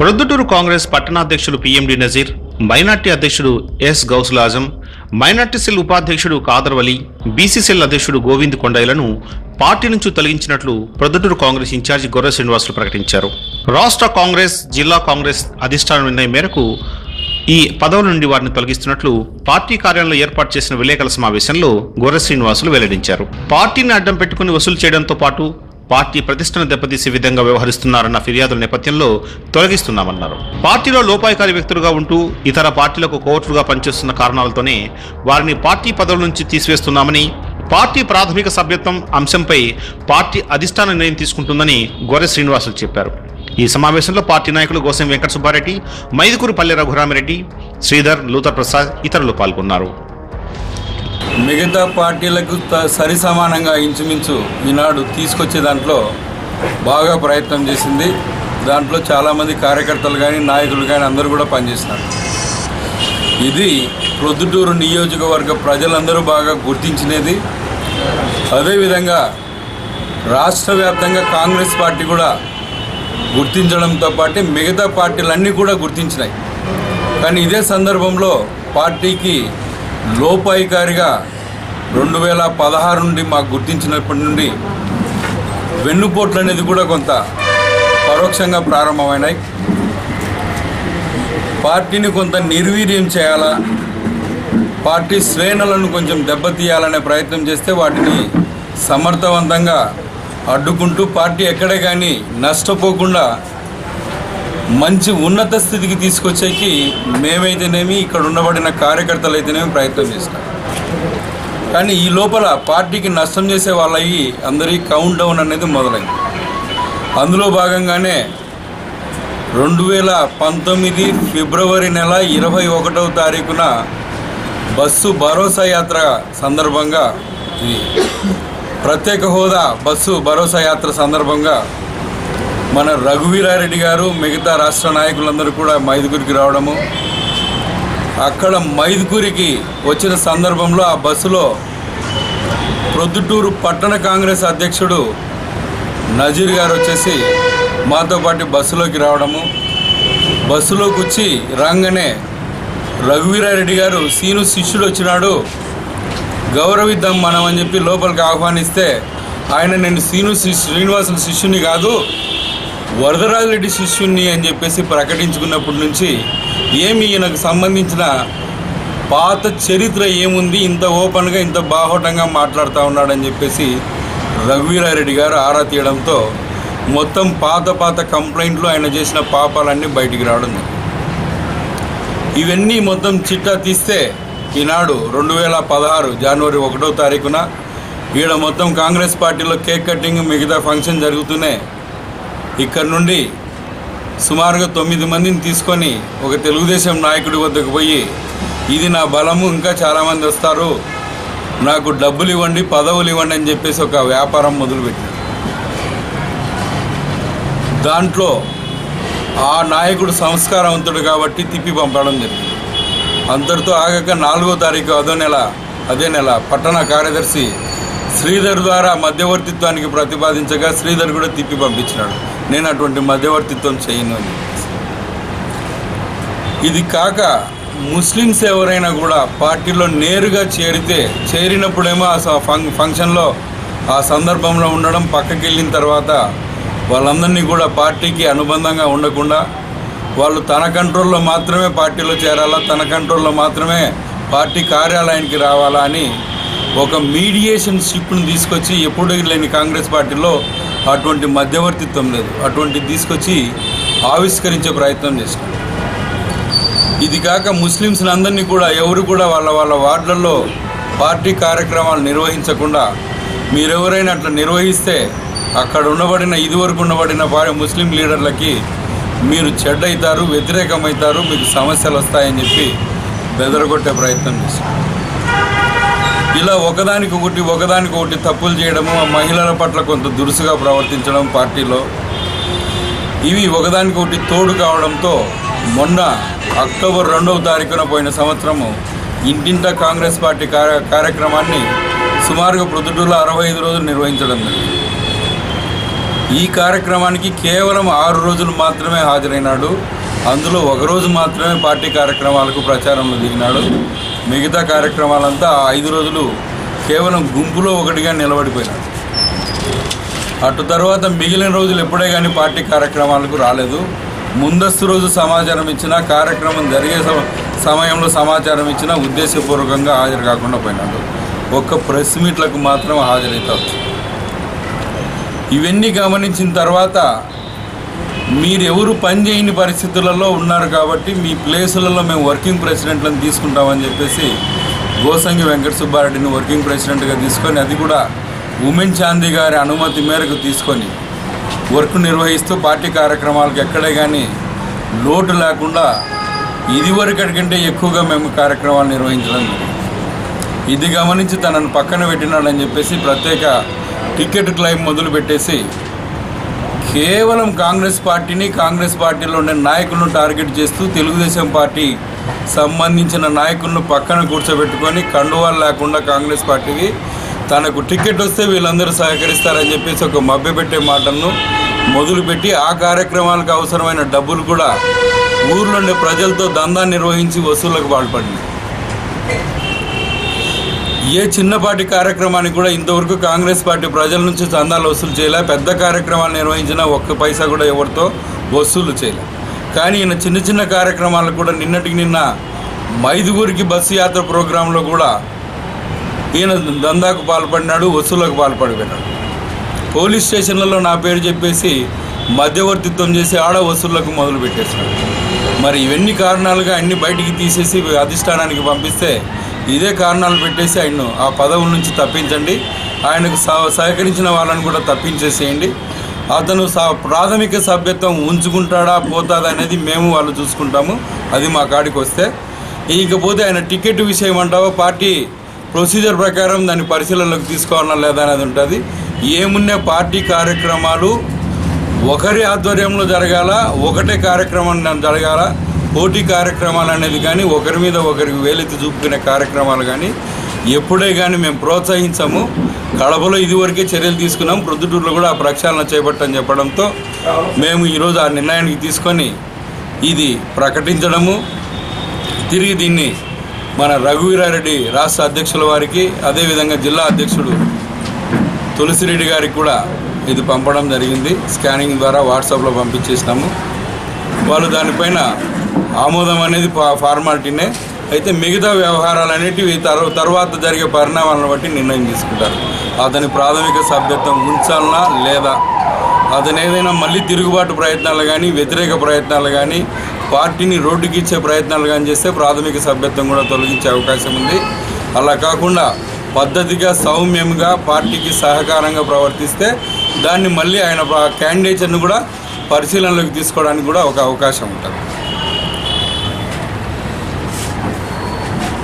ప్రొద్దుటూరు కాంగ్రెస్ పట్టణాధ్యక్షుడు PMD Nazeer minority అధ్యక్షుడు S Gousul Azam minority cell ఉపాధ్యక్షుడు కాదర్ వలి బీసీ సెల్ అధ్యక్షుడు గోవింద్ కొండయ్యలను పార్టీ నుంచి తొలగించినట్లు ప్రొద్దుటూరు కాంగ్రెస్ ఇన్ఛార్జి గొర్రె శ్రీనివాసులు ప్రకటించారు. రాష్ట్ర కాంగ్రెస్ జిల్లా కాంగ్రెస్ అధిష్టాన నిర్ణయం మేరకు ఈ పదవుల నుండి వారిని తొలగిస్తున్నట్లు పార్టీ కార్యాలయంలో ఏర్పాటు చేసిన విలేకరుల సమావేశంలో గొర్రె శ్రీనివాసులు వెల్లడించారు. పార్టీని అడ్డం పెట్టుకుని వసూలు చేయడంతో పాటు పార్టీ ప్రతిష్టను దెబ్బతీసే విధంగా వ్యవహరిస్తున్నారన్న ఫిర్యాదుల నేపథ్యంలో తొలగిస్తున్నామన్నారు. పార్టీలో లోపాయికారి వ్యక్తులుగా ఉంటూ ఇతర పార్టీలకు కోర్టుగా పనిచేస్తున్న కారణాలతోనే వారిని పార్టీ పదవుల నుంచి తీసివేస్తున్నామని పార్టీ ప్రాథమిక సభ్యత్వం అంశంపై పార్టీ అధిష్టాన నిర్ణయం తీసుకుంటుందని గొర్రె శ్రీనివాసులు చెప్పారు. ఈ సమావేశంలో పార్టీ నాయకులు గోసం వెంకట సుబ్బారెడ్డి మైదుకూరు పల్లె రఘురామిరెడ్డి శ్రీధర్ లూతర్ ప్రసాద్ ఇతరులు పాల్గొన్నారు. మిగతా పార్టీలకు త- సరి సమానంగా ఇంచుమించు ఈనాడు తీసుకొచ్చే దాంట్లో బాగా ప్రయత్నం చేసింది. దాంట్లో చాలామంది కార్యకర్తలు కానీ నాయకులు కానీ అందరూ కూడా పనిచేస్తున్నారు ఇది ప్రొద్దుటూరు నియోజకవర్గ ప్రజలందరూ బాగా గుర్తించినది. అదేవిధంగా రాష్ట్ర వ్యాప్తంగా కాంగ్రెస్ పార్టీ కూడా గుర్తించడంతో పాటు మిగతా పార్టీలన్నీ కూడా గుర్తించినాయి. కానీ ఇదే సందర్భంలో పార్టీకి లోపాయికారిగా రెండు వేల పదహారు నుండి మాకు గుర్తించినప్పటి నుండి వెన్నుపోట్లు అనేది కూడా కొంత పరోక్షంగా ప్రారంభమైనాయి. పార్టీని కొంత నిర్వీర్యం చేయాలా పార్టీ శ్రేణులను కొంచెం దెబ్బతీయాలనే ప్రయత్నం చేస్తే వాటిని సమర్థవంతంగా అడ్డుకుంటూ పార్టీ ఎక్కడే కానీ నష్టపోకుండా మంచి ఉన్నత స్థితికి తీసుకొచ్చేకి మేమైతేనేమి ఇక్కడ ఉండబడిన కార్యకర్తలు అయితేనేమి ప్రయత్నం చేస్తాం. కానీ ఈ లోపల పార్టీకి నష్టం చేసే వాళ్ళవి అందరి కౌంట్ డౌన్ అనేది మొదలైంది. అందులో భాగంగానే రెండు వేల పంతొమ్మిది ఫిబ్రవరి నెల ఇరవై ఒకటవ తారీఖున బస్సు భరోసా యాత్ర సందర్భంగా ఇది. ప్రత్యేక హోదా బస్సు భరోసా యాత్ర సందర్భంగా మన రఘువీరారెడ్డి గారు మిగతా రాష్ట్ర నాయకులందరూ కూడా మైదుగురికి రావడము అక్కడ మైదుకూరికి వచ్చిన సందర్భంలో ఆ బస్సులో ప్రొద్దుటూరు పట్టణ కాంగ్రెస్ అధ్యక్షుడు నజీర్ గారు వచ్చేసి మాతో పాటు బస్సులోకి రావడము బస్సులోకి వచ్చి రాగానే రఘువీరారెడ్డి గారు సీను శిష్యుడు వచ్చినాడు గౌరవిద్దాం మనం అని చెప్పి లోపలికి ఆహ్వానిస్తే ఆయన నేను సీను శి- శ్రీనివాసుల శిష్యుని కాదు వరదరాజరెడ్డి శిష్యుణ్ణి అని చెప్పేసి ప్రకటించుకున్నప్పటి నుంచి ఏమి ఈయనకు సంబంధించిన పాత చరిత్ర ఏముంది? ఇంత ఓపెన్గా ఇంత బాహోటంగా మాట్లాడుతూ ఉన్నాడని చెప్పేసి రఘువీరారెడ్డి గారు ఆరా తీయడంతో మొత్తం పాత పాత కంప్లైంట్లు ఆయన చేసిన పాపాలన్నీ బయటికి రావడం ఇవన్నీ మొత్తం చిట్టా తీస్తే ఈనాడు రెండు వేల పదహారు జనవరి ఒకటో తారీఖున ఈడ మొత్తం కాంగ్రెస్ పార్టీలో కేక్ కటింగ్ మిగతా ఫంక్షన్ జరుగుతూనే ఇక్కడ నుండి సుమారుగా తొమ్మిది మందిని తీసుకొని ఒక తెలుగుదేశం నాయకుడి వద్దకు పోయి ఇది నా బలము ఇంకా చాలామంది వస్తారు. నాకు డబ్బులు ఇవ్వండి పదవులు ఇవ్వండి అని చెప్పేసి ఒక వ్యాపారం మొదలుపెట్టారు దాంట్లో ఆ నాయకుడు సంస్కారవంతుడు కాబట్టి తిప్పి పంపడం జరిగింది. అంతటితో ఆగక నాలుగో తారీఖు అదో నెల అదే నెల పట్టణ కార్యదర్శి శ్రీధర్ ద్వారా మధ్యవర్తిత్వానికి ప్రతిపాదించగా శ్రీధర్ కూడా తిప్పి పంపించినాడు. నేను అటువంటి మధ్యవర్తిత్వం చేయను. అని ఇది కాక ముస్లిమ్స్ ఎవరైనా కూడా పార్టీలో నేరుగా చేరితే చేరినప్పుడేమో ఆ ఫంక్ ఫంక్షన్లో ఆ సందర్భంలో ఉండడం పక్కకి వెళ్ళిన తర్వాత వాళ్ళందరినీ కూడా పార్టీకి అనుబంధంగా ఉండకుండా వాళ్ళు తన కంట్రోల్లో మాత్రమే పార్టీలో చేరాలా తన కంట్రోల్లో మాత్రమే పార్టీ కార్యాలయానికి రావాలా అని ఒక మీడియేషన్ షిప్ను తీసుకొచ్చి ఎప్పుడు లేని కాంగ్రెస్ పార్టీలో అటువంటి మధ్యవర్తిత్వం లేదు. అటువంటి తీసుకొచ్చి ఆవిష్కరించే ప్రయత్నం చేసినారు ఇది కాక ముస్లిమ్స్ అందరినీ కూడా ఎవరు కూడా వాళ్ళ వాళ్ళ వార్డులలో పార్టీ కార్యక్రమాలు నిర్వహించకుండా మీరెవరైనా అట్లా నిర్వహిస్తే అక్కడ ఉండబడిన ఇదివరకు ఉండబడిన వారి ముస్లిం లీడర్లకి మీరు చెడ్డవుతారు వ్యతిరేకమవుతారు మీకు సమస్యలు వస్తాయని చెప్పి బెదరగొట్టే ప్రయత్నం చేశారు. ఇలా ఒకదానికి ఒకటి ఒకదానికి ఒకటి తప్పులు చేయడము ఆ మహిళల పట్ల కొంత దురుసుగా ప్రవర్తించడం పార్టీలో. ఇవి ఒకదానికి ఒకటి తోడు కావడంతో మొన్న అక్టోబర్ రెండవ తారీఖున పోయిన సంవత్సరము ఇంటింట కాంగ్రెస్ పార్టీ కార్య కార్యక్రమాన్ని సుమారుగా ప్రొద్దుటూరులో అరవై ఐదు రోజులు నిర్వహించడం జరిగింది. ఈ కార్యక్రమానికి కేవలం ఆరు రోజులు మాత్రమే హాజరైనాడు. అందులో ఒక రోజు మాత్రమే పార్టీ కార్యక్రమాలకు ప్రచారంలో దిగినాడు. మిగతా కార్యక్రమాలంతా ఆ ఐదు రోజులు కేవలం గుంపులో ఒకటిగా నిలబడిపోయినాడు అటు తర్వాత మిగిలిన రోజులు ఎప్పుడే కానీ పార్టీ కార్యక్రమాలకు రాలేదు. ముందస్తు రోజు సమాచారం ఇచ్చినా కార్యక్రమం జరిగే సమ- సమయంలో సమాచారం ఇచ్చినా ఉద్దేశపూర్వకంగా హాజరు కాకుండా పోయినాడు. ఒక్క ప్రెస్ మీట్లకు మాత్రం హాజరవుతారు ఇవన్నీ గమనించిన తర్వాత మీరు ఎవరు పని చేయని పరిస్థితులలో ఉన్నారు కాబట్టి మీ ప్లేసులలో మేము వర్కింగ్ ప్రెసిడెంట్లను తీసుకుంటామని చెప్పేసి గోసంగి వెంకట సుబ్బారెడ్డిని వర్కింగ్ ప్రెసిడెంట్గా తీసుకొని అది కూడా ఉమెన్ చాందీ గారి అనుమతి మేరకు తీసుకొని వర్క్ నిర్వహిస్తూ పార్టీ కార్యక్రమాలకు ఎక్కడే కానీ లోటు లేకుండా ఇదివరకటి కంటే ఎక్కువగా మేము కార్యక్రమాలు నిర్వహించడం ఇది గమనించి తనను పక్కన పెట్టినాడని చెప్పేసి ప్రత్యేక టికెట్ క్లైమ్ మొదలు పెట్టేసి కేవలం కాంగ్రెస్ పార్టీని కాంగ్రెస్ పార్టీలో ఉండే నాయకులను టార్గెట్ చేస్తూ తెలుగుదేశం పార్టీ సంబంధించిన నాయకులను పక్కన కూర్చోబెట్టుకొని కండువాలు లేకుండా కాంగ్రెస్ పార్టీకి తనకు టికెట్ వస్తే వీళ్ళందరూ సహకరిస్తారని చెప్పేసి ఒక మభ్యపెట్టే మాటలను మొదలుపెట్టి ఆ కార్యక్రమాలకు అవసరమైన డబ్బులు కూడా ఊర్లోనే ప్రజలతో దందా నిర్వహించి వసూళ్ళకు పాల్పడింది. ఏ చిన్నపాటి కార్యక్రమానికి కూడా ఇంతవరకు కాంగ్రెస్ పార్టీ ప్రజల నుంచి చందాలు వసూలు చేయలే. పెద్ద కార్యక్రమాలు నిర్వహించినా ఒక్క పైసా కూడా ఎవరితో వసూలు చేయలే. కానీ ఈయన చిన్న చిన్న కార్యక్రమాలకు కూడా నిన్నటికి నిన్న మైదుగురికి బస్సు యాత్ర ప్రోగ్రాంలో కూడా ఈయన దందాకు పాల్పడినాడు వసూలకు పాల్పడిపోయినాడు. పోలీస్ స్టేషన్లలో నా పేరు చెప్పేసి మధ్యవర్తిత్వం చేసి ఆడ వసూళ్ళకు మొదలు పెట్టేసినాడు మరి ఇవన్నీ కారణాలుగా అన్ని బయటికి తీసేసి అధిష్టానానికి పంపిస్తే ఇదే కారణాలు పెట్టేసి ఆయన్ను ఆ పదవుల నుంచి తప్పించండి. ఆయనకు సహ- సహకరించిన వాళ్ళని కూడా తప్పించేసేయండి. అతను ప్రాథమిక సభ్యత్వం ఉంచుకుంటాడా పోతాడా అనేది మేము వాళ్ళు చూసుకుంటాము. అది మా కాడికి వస్తే. ఇకపోతే ఆయన టికెట్ విషయం అంటావో? పార్టీ ప్రొసీజర్ ప్రకారం దాన్ని పరిశీలనలోకి తీసుకోవాలా లేదా అనేది ఉంటుంది. ఏమున్నా పార్టీ కార్యక్రమాలు? ఒకరి ఆధ్వర్యంలో జరగాల? ఒకటే కార్యక్రమం జరగాల? పోటీ కార్యక్రమాలు అనేది కానీ ఒకరి మీద ఒకరికి వేలెత్తి చూపుకునే కార్యక్రమాలు కానీ ఎప్పుడే కానీ మేము ప్రోత్సహించము. కడపలో ఇదివరకే చర్యలు తీసుకున్నాం. ప్రొద్దుటూరులో కూడా ఆ ప్రక్షాళన చేపట్టని చెప్పడంతో మేము ఈరోజు ఆ నిర్ణయానికి తీసుకొని ఇది ప్రకటించడము. తిరిగి దీన్ని మన రఘువీరారెడ్డి రాష్ట్ర అధ్యక్షుల వారికి అదేవిధంగా జిల్లా అధ్యక్షుడు తులసిరెడ్డి గారికి కూడా ఇది పంపడం జరిగింది. స్కానింగ్ ద్వారా వాట్సాప్లో పంపించేసినాము. వాళ్ళు దానిపైన ఆమోదం అనేది ఫా- ఫార్మాలిటీనే. అయితే మిగతా వ్యవహారాలు అనేటివి తర్వాత జరిగే పరిణామాలను బట్టి నిర్ణయం తీసుకుంటారు. అతని ప్రాథమిక సభ్యత్వం ఉంచాలనా లేదా? అతను ఏదైనా మళ్ళీ తిరుగుబాటు ప్రయత్నాలు కానీ వ్యతిరేక ప్రయత్నాలు కానీ పార్టీని రోడ్డుకి ఇచ్చే ప్రయత్నాలు కానీ చేస్తే ప్రాథమిక సభ్యత్వం కూడా తొలగించే అవకాశం ఉంది. అలా కాకుండా పద్ధతిగా సౌమ్యంగా పార్టీకి సహకారంగా ప్రవర్తిస్తే దాన్ని మళ్ళీ ఆయన క్యాండిడేచర్ను కూడా పరిశీలనలోకి తీసుకోవడానికి కూడా ఒక అవకాశం ఉంటుంది.